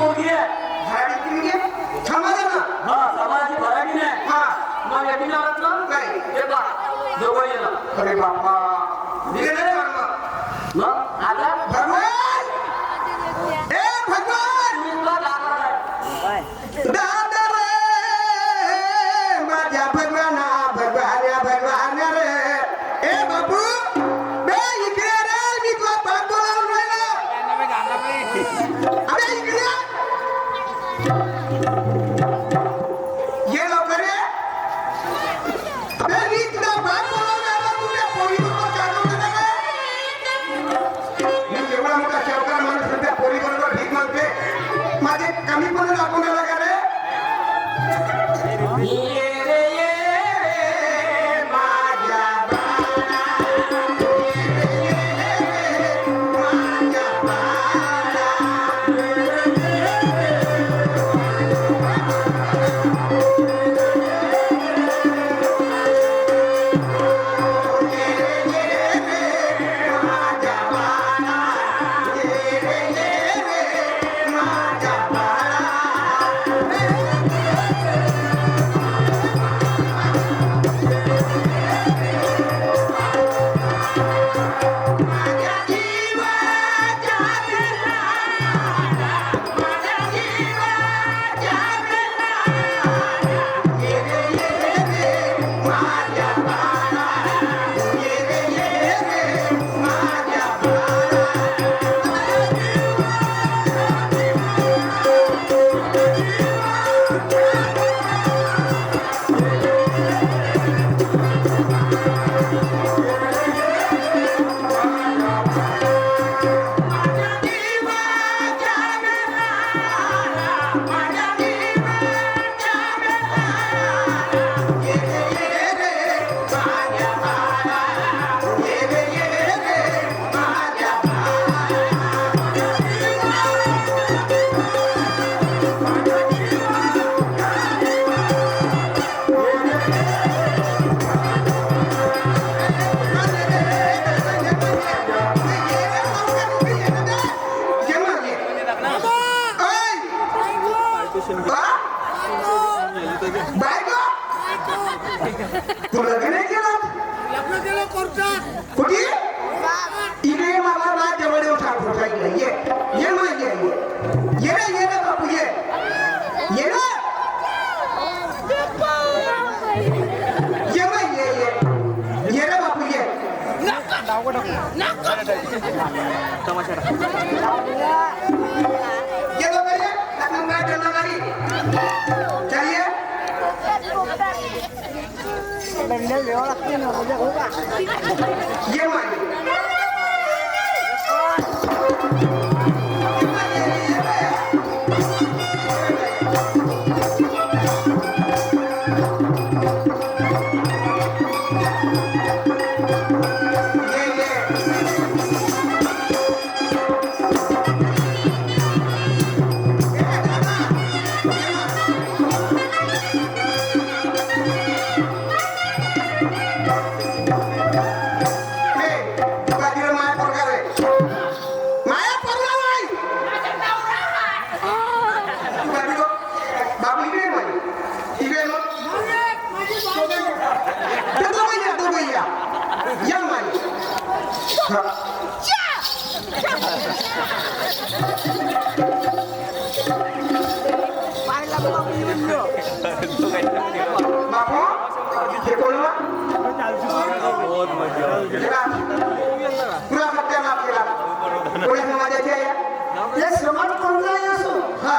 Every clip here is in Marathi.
पोरगी आहे. हा समाज भराडी नाही. हा. मग या हे बा अरे बापा. ये दो भैया हम गाय चलना गाड़ी चलिए डंडे ले और अपने ना मुझे होगा ये मान पूरा मध्य माफ केला कोणी समाजाचे या श्रमात कोणता असो हा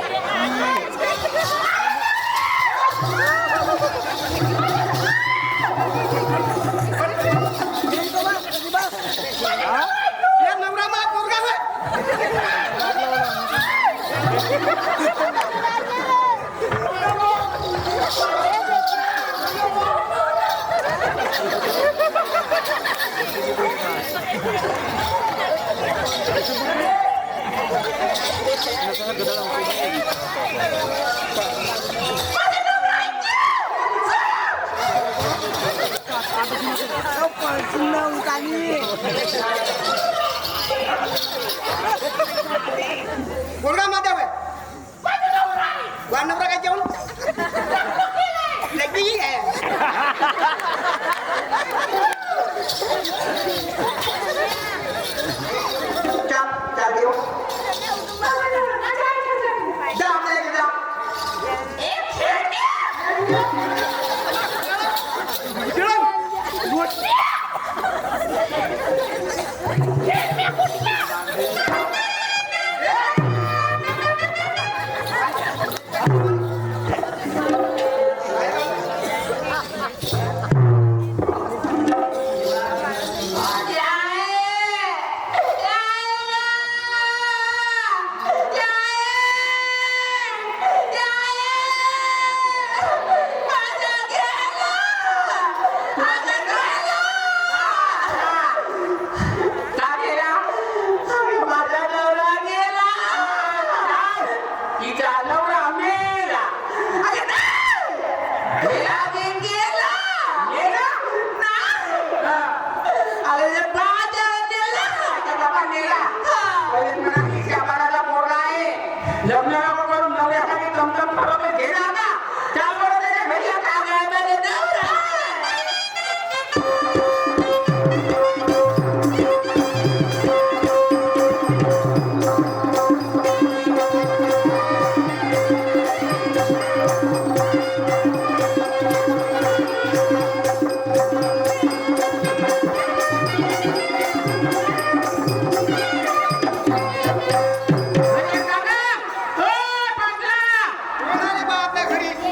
होय. पोरगा माझा होय. वा नवरा काय जेवण लगी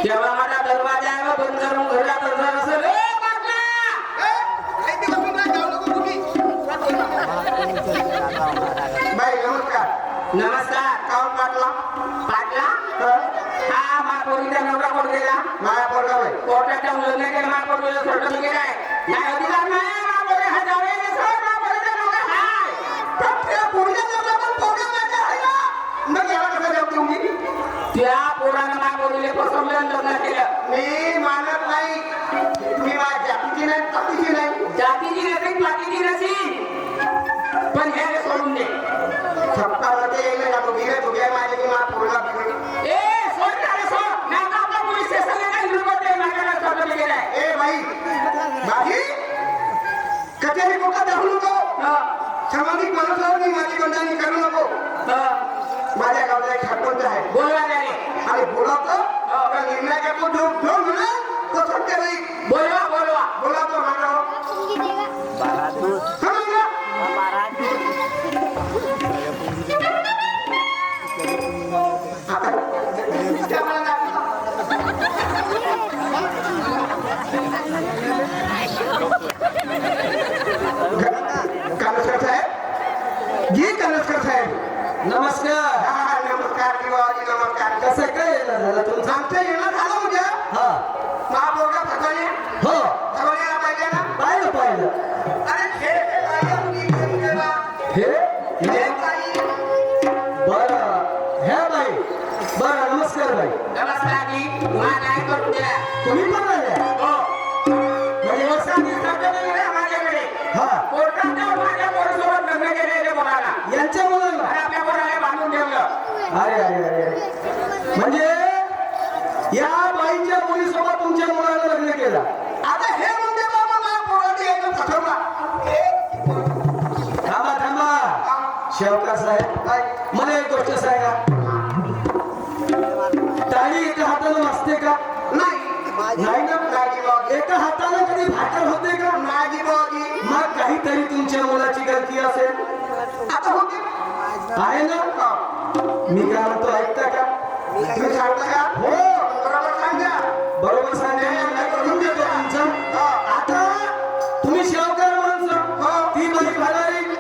तेव्हा मला दरवाजा आहे हो, बंद करून घरात बसला असेल. बाई नमस्कार. नमस्कार काऊन पाटला पाटला हा? महापौरीचा नवरा कोण गेला? माया पोरगा होय. कोर्टात जाऊन लग्न केलं महापौरीला सोडलं गेलाय. नाही अधिकार नाही महापौरी हा जावयाचा सोड, महापौरीचा नवरा हाय. पण त्या पोरग्याचा नवरा पण पोरगा माझा आहे ना मग याला कसं जाऊ देऊ मी त्या आणि लग्न केलं मी मानत नाही. मी जातीची नाही पतीची नाही. जातीची नसेल पातीची नसेल पण हे सोडून दे. सप्ताहामध्ये येईल ना ए सोड ना रे, सोड. नाही तर आपलं पोलीस स्टेशनला काही रिपोर्ट आहे माझ्याकडे सोडलं गेलाय. ए बाई. माझी कचेरी कोटा दाखवू नको? सामाजिक माणसावर मी माझी बंधनी करू नको. हा. माझ्या गावचा एक सरपंच आहे. बोलवा त्याने आणि बोलावतो का निर्णय घेतो जो जो म्हणेल तो सत्य नाही. बोलवा बोलवा. बोलावतो माझा समजलं नमस्कार जी मला नाही करून दिला तुम्ही पण आल्या म्हणजे वसाहती सरकारने दिला माझ्याकडे. हा. कोर्टात जाऊन माझ्या पोरासोबत लग्न केलेले बोलायला यांच्या मुलांना आणि आपल्या पोराला बांधून ठेवलं. अरे अरे अरे. अरे. म्हणजे या बाईच्या मुलीसोबत तुमच्या मुलाला लग्न केलं? आता हे म्हणते बाबा ठरवला थांबा. थांबा शेवका साहेब. काय? मला एक गोष्ट सांगा. टाळी एका हातानं वाजते का? नाही नाही ना. एका हातानं कधी भाकर होते का? नाही बाबा. मग काहीतरी तुमच्या मुलाची गलती असेल. आता होते. आहे ना? हा. मी काय म्हणतो ऐकता का? तुम्ही सांगता का? हो. बरोबर सांगा. बरोबर सांगा. करून देतो? तुमचं आता तुम्ही शावकार माणसं ती बाई भरारी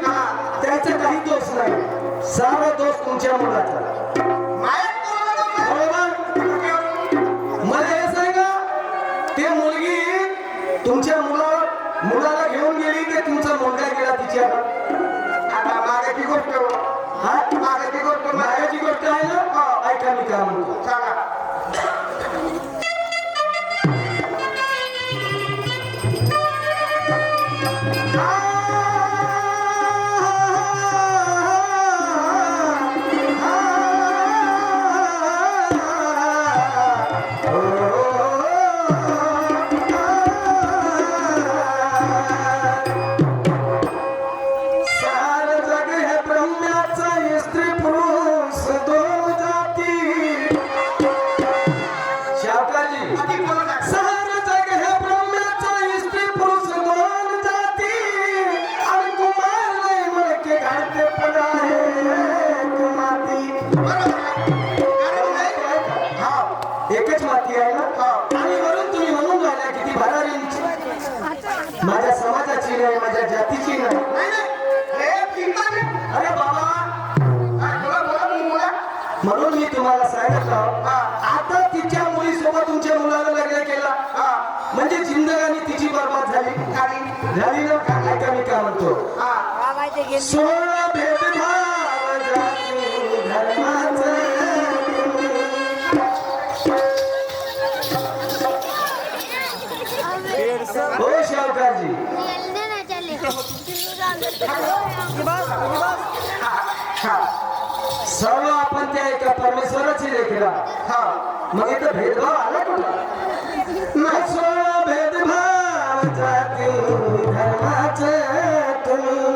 त्याचा काही दोष नाही. सारा दोष तुमच्या मुलाचा. मी त्याला म्हणतो सांगा सार পার্টি तुम्हाला सांगितलं. आता तिच्या मुलीसोबत तुमच्या मुलाला लग्न केला. म्हणजे जिंदगानी तिची बरबाद झाली खाली. झाली ना ऐका मी काय म्हणतो हा. सोळा भेदभाव जाती धर्माचं शावकारजी सर्व आपण त्या एका परमेश्वराची लेखला हा. मग इथं भेदभाव आला कुठं नाही सोळा भेदभाव जाती धर्माचं तुम्ही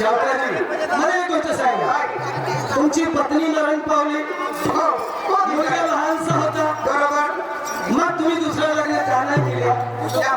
नवरा शाकाजी मला एक गोष्ट सांगा. तुमची पत्नी मरण पावली. मुलगा लहानसा होता. बरोबर. मग तुम्ही दुसऱ्या लग्न का नाही केलं त्या